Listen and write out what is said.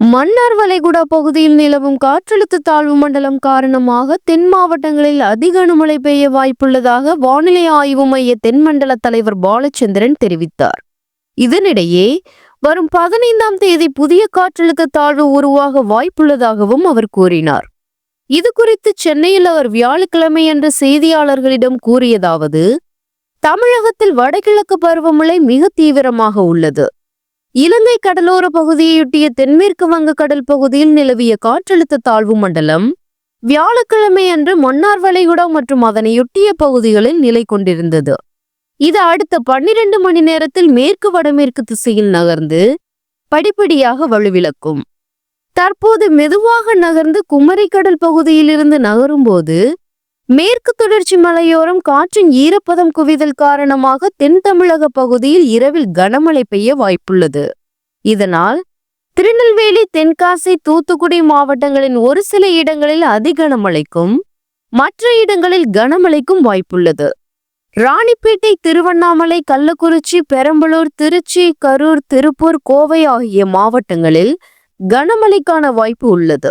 மன்னார் வளைகுடா பகுதியில் நிலவும் காற்றழுத்த தாழ்வு மண்டலம் காரணமாக தென் மாவட்டங்களில் அதிக அனுமழை பெய்ய வாய்ப்புள்ளதாக வானிலை ஆய்வு மைய தென்மண்டல தலைவர் பாலச்சந்திரன் தெரிவித்தார். இதனிடையே வரும் பதினைந்தாம் தேதி புதிய காற்றழுத்த தாழ்வு உருவாக வாய்ப்புள்ளதாகவும் அவர் கூறினார். இது குறித்து சென்னையில் அவர் வியாழக்கிழமை என்ற செய்தியாளர்களிடம் கூறியதாவது தமிழகத்தில் வடகிழக்கு பருவமழை மிக தீவிரமாக உள்ளது. இலங்கை கடலோர பகுதியையொட்டிய தென்மேற்கு வங்கக்கடல் பகுதியில் நிலவிய காற்றழுத்த தாழ்வு மண்டலம் வியாழக்கிழமை அன்று மன்னார் வளைகுடா மற்றும் அதனையொட்டிய பகுதிகளில் நிலை கொண்டிருந்தது. இது அடுத்த பன்னிரண்டு மணி நேரத்தில் மேற்கு வடமேற்கு திசையில் நகர்ந்து படிப்படியாக வலுவிழக்கும். தற்போது மெதுவாக நகர்ந்து குமரிக்கடல் பகுதியிலிருந்து நகரும்போது மேற்கு தொடர்ச்சி மலையோரம் காற்றின் ஈரப்பதம் குவிதல் காரணமாக தென் தமிழக பகுதியில் இரவில் கனமழை பெய்ய வாய்ப்புள்ளது. இதனால் திருநெல்வேலி தென்காசி தூத்துக்குடி மாவட்டங்களின் ஒரு சில இடங்களில் அதிகனமழைக்கும் மற்ற இடங்களில் கனமழைக்கும் வாய்ப்புள்ளது. ராணிப்பேட்டை திருவண்ணாமலை கள்ளக்குறிச்சி பெரம்பலூர் திருச்சி கரூர் திருப்பூர் கோவை ஆகிய மாவட்டங்களில் கனமழைக்கான வாய்ப்பு உள்ளது.